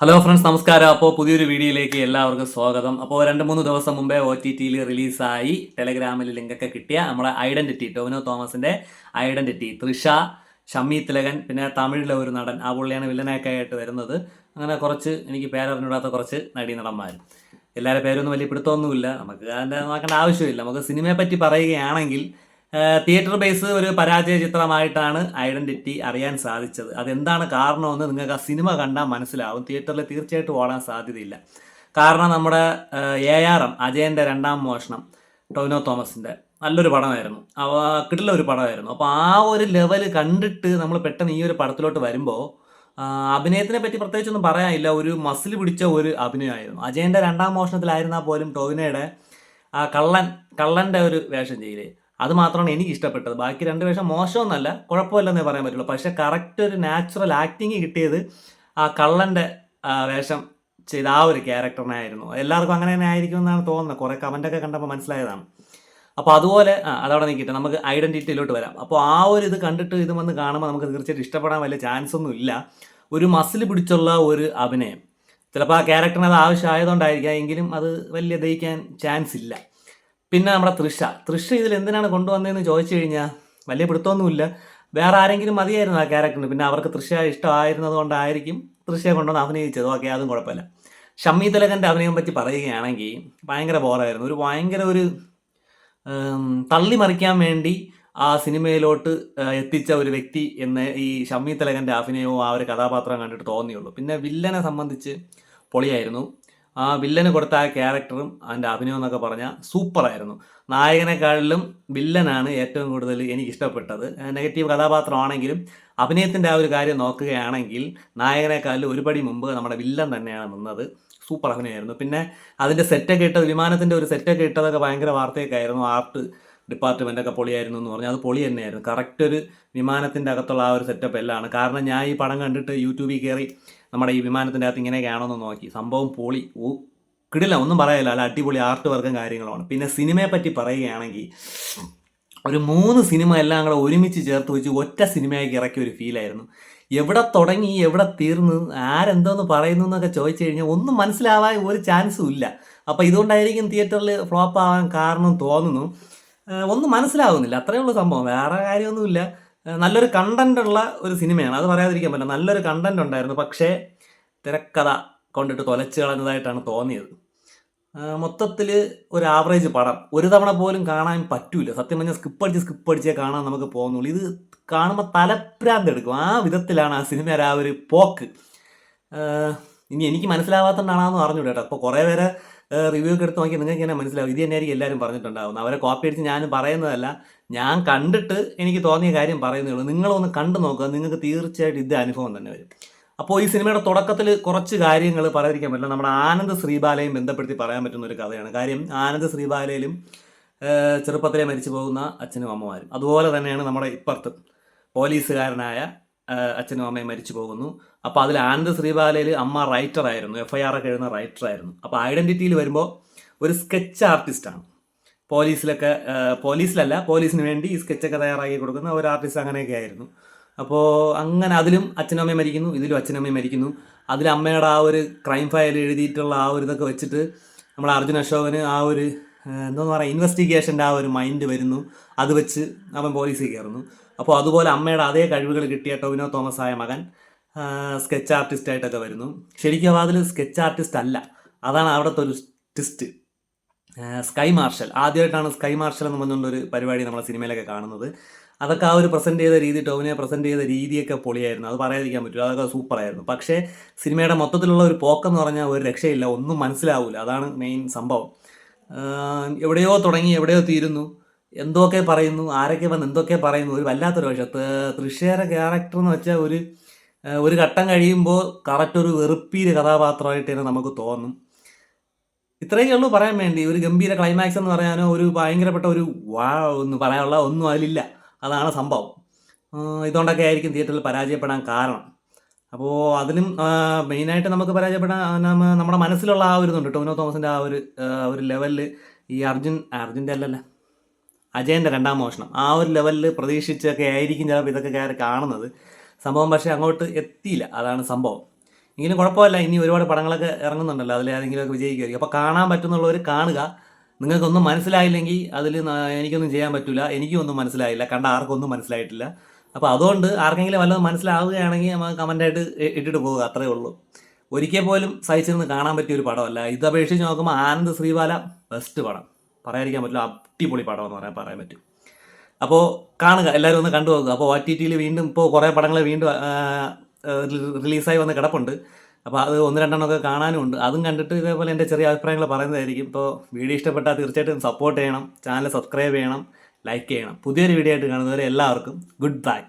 Hello friends നമസ്കാരം. അപ്പോൾ പുതിയൊരു വീഡിയോയിലേക്ക് എല്ലാവർക്കും സ്വാഗതം. അപ്പോൾ രണ്ട് മൂന്ന് ദിവസം മുമ്പേ ഒ ടി ടിയിൽ റിലീസായി. ടെലഗ്രാമിൽ ലിങ്കൊക്കെ കിട്ടിയ നമ്മുടെ ഐഡന്റിറ്റി ടോവിനോ തോമസിന്റെ ഐഡന്റിറ്റി തൃഷ ഷമ്മി തിലകൻ പിന്നെ തമിഴിലെ ഒരു നടൻ ആ പുള്ളിയാണ് വില്ലനൊക്കെ ആയിട്ട് വരുന്നത്. അങ്ങനെ കുറച്ച് എനിക്ക് പേരറിഞ്ഞൂടാത്ത കുറച്ച് നടീനടന്മാർ. എല്ലാവരുടെ പേരൊന്നും വലിയ പിടുത്തമൊന്നുമില്ല. നമുക്ക് അതിന്റെ നോക്കേണ്ട ആവശ്യമില്ല. നമുക്ക് സിനിമയെ പറ്റി പറയുകയാണെങ്കിൽ തിയേറ്റർ ബേസ് ഒരു പരാജയ ചിത്രമായിട്ടാണ് ഐഡന്റിറ്റി അറിയാൻ സാധിച്ചത്. അതെന്താണ് കാരണമെന്ന് നിങ്ങൾക്ക് ആ സിനിമ കണ്ടാൽ മനസ്സിലാവും. തിയേറ്ററിൽ തീർച്ചയായിട്ടും ഓടാൻ സാധ്യതയില്ല. കാരണം നമ്മുടെ എ ആർ എം അജയന്റെ രണ്ടാം മോഷണം ടൊവിനോ തോമസിന്റെ നല്ലൊരു പടമായിരുന്നു. അവ കിട്ടുള്ള ഒരു പടമായിരുന്നു. അപ്പോൾ ആ ഒരു ലെവൽ കണ്ടിട്ട് നമ്മൾ പെട്ടെന്ന് ഈ ഒരു പടത്തിലോട്ട് വരുമ്പോൾ അഭിനയത്തിനെ പറ്റി പ്രത്യേകിച്ചൊന്നും പറയാനില്ല. ഒരു മസിൽ പിടിച്ച ഒരു അഭിനയമായിരുന്നു. അജയന്റെ രണ്ടാം മോഷണത്തിലായിരുന്നാൽ പോലും ടോവിനയുടെ ആ കള്ളൻ കള്ളന്റെ ഒരു വേഷം ചെയ്യില്ലേ അത് മാത്രമാണ് എനിക്ക് ഇഷ്ടപ്പെട്ടത് ബാക്കി രണ്ട് വേഷം മോശമൊന്നല്ല കുഴപ്പമില്ലെന്നേ പറയാൻ പറ്റുള്ളൂ. പക്ഷെ കറക്റ്റ് ഒരു നാച്ചുറൽ ആക്ടിങ് കിട്ടിയത് ആ കള്ളന്റെ വേഷം ചെയ്ത ആ ഒരു ക്യാരക്ടറിനായിരുന്നു എല്ലാവർക്കും അങ്ങനെ തന്നെ ആയിരിക്കും എന്നാണ് തോന്നുന്നത്. കുറേ കമന്റൊക്കെ കണ്ടപ്പോൾ മനസ്സിലായതാണ്. അപ്പോൾ അതുപോലെ അതവിടെ നിൽക്കട്ടെ. നമുക്ക് ഐഡന്റിറ്റിയിലോട്ട് വരാം. അപ്പോൾ ആ ഒരു ഇത് കണ്ടിട്ട് ഇത് വന്ന് കാണുമ്പോൾ നമുക്ക് തീർച്ചയായിട്ടും ഇഷ്ടപ്പെടാൻ വലിയ ചാൻസ് ഒന്നും ഇല്ല. ഒരു മസിൽ പിടിച്ചുള്ള ഒരു അഭിനയം. ചിലപ്പോൾ ആ ക്യാരക്ടറിന് അത് ആവശ്യമായതുകൊണ്ടായിരിക്കാം. എങ്കിലും അത് വലിയ ദഹിക്കാൻ ചാൻസ് ഇല്ല. പിന്നെ നമ്മുടെ തൃഷ. തൃഷ ഇതിൽ എന്തിനാണ് കൊണ്ടുവന്നതെന്ന് ചോദിച്ചു കഴിഞ്ഞാൽ വലിയ പിടുത്തമൊന്നുമില്ല. വേറെ ആരെങ്കിലും മതിയായിരുന്നു ആ ക്യാരക്ടറിന്. പിന്നെ അവർക്ക് തൃശ ഇഷ്ടമായിരുന്നത് കൊണ്ടായിരിക്കും തൃശയെ കൊണ്ടുവന്ന് അഭിനയിച്ചത്. ഓക്കെ അതും കുഴപ്പമില്ല. ഷമ്മി തിലകന്റെ അഭിനയം പറ്റി പറയുകയാണെങ്കിൽ ഭയങ്കര ബോറായിരുന്നു. ഒരു ഭയങ്കര ഒരു തള്ളി മറിക്കാൻ വേണ്ടി ആ സിനിമയിലോട്ട് എത്തിച്ച ഒരു വ്യക്തി എന്ന് ഈ ഷമ്മി തിലകന്റെ അഭിനയവും ആ ഒരു കഥാപാത്രം കണ്ടിട്ട് തോന്നിയുള്ളൂ. പിന്നെ വില്ലനെ സംബന്ധിച്ച് പൊളിയായിരുന്നു. ആ വില്ലന് കൊടുത്ത ആ ക്യാരക്ടറും അതിന്റെ അഭിനയം എന്നൊക്കെ പറഞ്ഞാൽ സൂപ്പറായിരുന്നു. നായകനെക്കാളിലും വില്ലനാണ് ഏറ്റവും കൂടുതൽ എനിക്ക് ഇഷ്ടപ്പെട്ടത് നെഗറ്റീവ് കഥാപാത്രമാണെങ്കിലും അഭിനയത്തിന്റെ ആ ഒരു കാര്യം നോക്കുകയാണെങ്കിൽ നായകനെക്കാളിലും ഒരുപടി മുമ്പ് നമ്മുടെ വില്ലൻ തന്നെയാണ് നിന്നത്. സൂപ്പർ അഭിനയമായിരുന്നു. പിന്നെ അതിന്റെ സെറ്റൊക്കെ ഇട്ടത് വിമാനത്തിന്റെ ഒരു സെറ്റൊക്കെ ഇട്ടതൊക്കെ ഭയങ്കര വാർത്തയൊക്കെ ആയിരുന്നു. ആർട്ട് ഡിപ്പാർട്ട്മെന്റ് ഒക്കെ പൊളിയായിരുന്നു എന്ന് പറഞ്ഞാൽ അത് പൊളി തന്നെയായിരുന്നു. കറക്റ്റ് ഒരു വിമാനത്തിന്റെ അകത്തുള്ള ആ ഒരു സെറ്റപ്പ് എല്ലാമാണ്. കാരണം ഞാൻ ഈ പടം കണ്ടിട്ട് യൂട്യൂബിൽ കയറി നമ്മുടെ ഈ വിമാനത്തിന്റെ അകത്ത് ഇങ്ങനെയൊക്കെയാണോന്ന് നോക്കി. സംഭവം പൊളി. ഓ കിടില്ല ഒന്നും പറയാനില്ല അല്ല അടിപൊളി ആർട്ട് വർക്കും കാര്യങ്ങളുമാണ്. പിന്നെ സിനിമയെ പറ്റി പറയുകയാണെങ്കിൽ ഒരു മൂന്ന് സിനിമ എല്ലാം കൂടെ ഒരുമിച്ച് ചേർത്ത് വെച്ച് ഒറ്റ സിനിമയാക്കി ഇറക്കിയ ഒരു ഫീലായിരുന്നു എവിടെ തുടങ്ങി എവിടെ തീർന്നു ആരെന്തോന്ന് പറയുന്നു എന്നൊക്കെ ചോദിച്ചു കഴിഞ്ഞാൽ ഒന്നും മനസ്സിലാവാൻ ഒരു ചാൻസും ഇല്ല. അപ്പോൾ ഇതുകൊണ്ടായിരിക്കും തിയേറ്ററിൽ ഫ്ലോപ്പ് ആവാൻ കാരണം തോന്നുന്നു. ഒന്നും മനസ്സിലാവുന്നില്ല. അത്രയേ ഉള്ളൂ സംഭവം. വേറെ കാര്യമൊന്നുമില്ല. നല്ലൊരു കണ്ടന്റ് ഉള്ള ഒരു സിനിമയാണ്. അത് പറയാതിരിക്കാൻ പറ്റില്ല. നല്ലൊരു കണ്ടന്റ് ഉണ്ടായിരുന്നു. പക്ഷേ തിരക്കഥ കൊണ്ടിട്ട് തൊലച്ചു കളഞ്ഞതായിട്ടാണ് തോന്നിയത്. മൊത്തത്തിൽ ഒരു ആവറേജ് പടം. ഒരു തവണ പോലും കാണാൻ പറ്റൂല. സത്യം പറഞ്ഞാൽ സ്കിപ്പ് അടിച്ച് സ്കിപ്പ് അടിച്ചേ കാണാൻ നമുക്ക് പോകുന്നുള്ളൂ. ഇത് കാണുമ്പോൾ തലപ്രാന്ത് എടുക്കും. ആ വിധത്തിലാണ് ആ സിനിമയുടെ ആ ഒരു പോക്ക്. ഇനി എനിക്ക് മനസ്സിലാവാത്തതുകൊണ്ടാണെന്ന് അറിഞ്ഞു കേട്ടോ. അപ്പോൾ കുറേ പേരെ റിവ്യൂ ഒക്കെ എടുത്ത് നോക്കി നിങ്ങൾക്ക് തന്നെ മനസ്സിലാവും? ഇത് തന്നെയായിരിക്കും എല്ലാവരും പറഞ്ഞിട്ടുണ്ടാവുന്നത്. അവരെ കോപ്പി അടിച്ച് ഞാൻ പറയുന്നതല്ല. ഞാൻ കണ്ടിട്ട് എനിക്ക് തോന്നിയ കാര്യം പറയുന്നേ ഉള്ളൂ. നിങ്ങളൊന്ന് കണ്ടു നോക്കുക. നിങ്ങൾക്ക് തീർച്ചയായിട്ടും ഇത് അനുഭവം തന്നെ വരും. അപ്പോൾ ഈ സിനിമയുടെ തുടക്കത്തിൽ കുറച്ച് കാര്യങ്ങൾ പറയാതിരിക്കാൻ പറ്റില്ല. നമ്മുടെ ആനന്ദ് ശ്രീബാലയും ബന്ധപ്പെടുത്തി പറയാൻ പറ്റുന്ന ഒരു കഥയാണ്. കാര്യം ആനന്ദ് ശ്രീബാലയിലും ചെറുപ്പത്തിലെ മരിച്ചു പോകുന്ന അച്ഛനും അമ്മമാരും. അതുപോലെ തന്നെയാണ് നമ്മുടെ ഇപ്പുറത്ത് പോലീസുകാരനായ അച്ഛനും അമ്മയും മരിച്ചു പോകുന്നു. അപ്പോൾ അതിൽ ആനന്ദ് ശ്രീബാലയിൽ അമ്മ റൈറ്റർ ആയിരുന്നു. എഫ് ഐ ആർ ഒക്കെ എഴുതുന്ന റൈറ്റർ ആയിരുന്നു. അപ്പോൾ ഐഡന്റിറ്റിയിൽ വരുമ്പോൾ ഒരു സ്കെച്ച് ആർട്ടിസ്റ്റാണ് പോലീസിലൊക്കെ പോലീസിലല്ല പോലീസിന് വേണ്ടി ഈ സ്കെച്ചൊക്കെ തയ്യാറാക്കി കൊടുക്കുന്ന ഒരു ആർട്ടിസ്റ്റ് അങ്ങനെയൊക്കെ ആയിരുന്നു. അപ്പോൾ അങ്ങനെ അതിലും അച്ഛനും അമ്മയും മരിക്കുന്നു ഇതിലും അച്ഛനും അമ്മയും മരിക്കുന്നു. അതിൽ അമ്മയുടെ ആ ഒരു ക്രൈം ഫയൽ എഴുതിയിട്ടുള്ള ആ ഒരു ഇതൊക്കെ വെച്ചിട്ട് നമ്മൾ അർജുൻ അശോകന് ആ ഒരു എന്താ പറയുക ഇൻവെസ്റ്റിഗേഷന്റെ ആ ഒരു മൈൻഡ് വരുന്നു. അത് വെച്ച് അവൻ പോലീസിൽ കയറുന്നു. അപ്പോൾ അതുപോലെ അമ്മയുടെ അതേ കഴിവുകൾ കിട്ടിയ ടൊവിനോ തോമസ് ആയ മകൻ സ്കെച്ച് ആർട്ടിസ്റ്റ് ആയിട്ടൊക്കെ വരുന്നു. ശരിക്കും അതിൽ സ്കെച്ച് ആർട്ടിസ്റ്റ് അല്ല. അതാണ് അവിടുത്തെ ഒരു ട്വിസ്റ്റ് സ്കൈ മാർഷൽ ആദ്യമായിട്ടാണ് സ്കൈ മാർഷൽ എന്ന് പറഞ്ഞുകൊണ്ടൊരു പരിപാടി നമ്മളെ സിനിമയിലൊക്കെ കാണുന്നത്. അതൊക്കെ ആ ഒരു പ്രസന്റ് ചെയ്ത രീതി ടോവിനെ പ്രസന്റ് ചെയ്ത രീതിയൊക്കെ പൊളിയായിരുന്നു. അത് പറയാതിരിക്കാൻ പറ്റില്ല അതൊക്കെ സൂപ്പറായിരുന്നു പക്ഷേ സിനിമയുടെ മൊത്തത്തിലുള്ള ഒരു പോക്കെന്ന് പറഞ്ഞാൽ ഒരു രക്ഷയില്ല. ഒന്നും മനസ്സിലാവില്ല അതാണ് മെയിൻ സംഭവം. എവിടെയോ തുടങ്ങി എവിടെയോ തീരുന്നു. എന്തൊക്കെ പറയുന്നു ആരൊക്കെ വന്ന് എന്തൊക്കെ പറയുന്നു ഒരു വല്ലാത്തൊരു പക്ഷേ തൃശ്ശേര ക്യാരക്ടർ എന്ന് വെച്ചാൽ ഒരു ഒരു ഘട്ടം കഴിയുമ്പോൾ കറക്റ്റ് ഒരു വെറുപ്പീര് കഥാപാത്രമായിട്ട് തന്നെ നമുക്ക് തോന്നും. ഇത്രയേ ഉള്ളൂ പറയാൻ വേണ്ടി. ഒരു ഗംഭീര ക്ലൈമാക്സ് എന്ന് പറയാനോ ഒരു ഭയങ്കരപ്പെട്ട ഒരു വാ എന്ന് പറയാനുള്ള ഒന്നും അതിലില്ല. അതാണ് സംഭവം. ഇതുകൊണ്ടൊക്കെ ആയിരിക്കും തിയേറ്ററിൽ പരാജയപ്പെടാൻ കാരണം. അപ്പോൾ അതിനും മെയിനായിട്ട് നമുക്ക് പരാജയപ്പെടാൻ നമ്മുടെ മനസ്സിലുള്ള ആ ഒരു ഇതുണ്ട്. ടോമിനോ തോമസിന്റെ ആ ഒരു ഒരു ലെവലിൽ ഈ അർജുൻ അർജുന്റെ അല്ലല്ല. അജയന്റെ രണ്ടാം മോഷണം. ആ ഒരു ലെവലിൽ പ്രതീക്ഷിച്ചൊക്കെ ആയിരിക്കും ചിലപ്പോൾ ഇതൊക്കെ കയറി കാണുന്നത്. സംഭവം പക്ഷേ അങ്ങോട്ട് എത്തിയില്ല. അതാണ് സംഭവം. എങ്കിലും കുഴപ്പമില്ല. ഇനി ഒരുപാട് പടങ്ങളൊക്കെ ഇറങ്ങുന്നുണ്ടല്ലോ. അതിൽ ഏതെങ്കിലുമൊക്കെ വിജയിക്കുമായിരിക്കും. അപ്പോൾ കാണാൻ പറ്റുന്നുള്ളവർ കാണുക. നിങ്ങൾക്കൊന്നും മനസ്സിലായില്ലെങ്കിൽ അതിൽ എനിക്കൊന്നും ചെയ്യാൻ പറ്റില്ല എനിക്കും ഒന്നും മനസ്സിലായില്ല. കണ്ട ആർക്കൊന്നും മനസ്സിലായിട്ടില്ല. അപ്പോൾ അതുകൊണ്ട് ആർക്കെങ്കിലും വല്ലതും മനസ്സിലാവുകയാണെങ്കിൽ നമ്മൾ കമന്റായിട്ട് ഇട്ടിട്ട് പോവുക. അത്രേ ഉള്ളൂ. ഒരിക്കൽ പോലും സഹിച്ചിരുന്ന് കാണാൻ പറ്റിയ ഒരു പടമല്ല. ഇത് അപേക്ഷിച്ച് നോക്കുമ്പോൾ ആനന്ദ് ശ്രീബാല ബെസ്റ്റ് പടം. പറയാതിരിക്കാൻ പറ്റില്ല. അടിപൊളി പടമെന്ന് പറയാൻ പറയാൻ പറ്റും. അപ്പോൾ കാണുക. എല്ലാവരും ഒന്ന് കണ്ടു നോക്കുക. അപ്പോൾ ഒ ടിയിൽ വീണ്ടും ഇപ്പോൾ കുറേ പടങ്ങൾ വീണ്ടും റിലീസായി വന്ന് കിടപ്പുണ്ട്. അപ്പോൾ അത് ഒന്ന് രണ്ടെണ്ണമൊക്കെ കാണാനും ഉണ്ട്. അതും കണ്ടിട്ട് ഇതേപോലെ എന്റെ ചെറിയ അഭിപ്രായങ്ങൾ പറയുന്നതായിരിക്കും. ഇപ്പോൾ വീഡിയോ ഇഷ്ടപ്പെട്ടാൽ തീർച്ചയായിട്ടും സപ്പോർട്ട് ചെയ്യണം. ചാനൽ സബ്സ്ക്രൈബ് ചെയ്യണം. ലൈക്ക് ചെയ്യണം. പുതിയൊരു വീഡിയോ ആയിട്ട് കാണുന്നവരെ എല്ലാവർക്കും ഗുഡ് ബൈ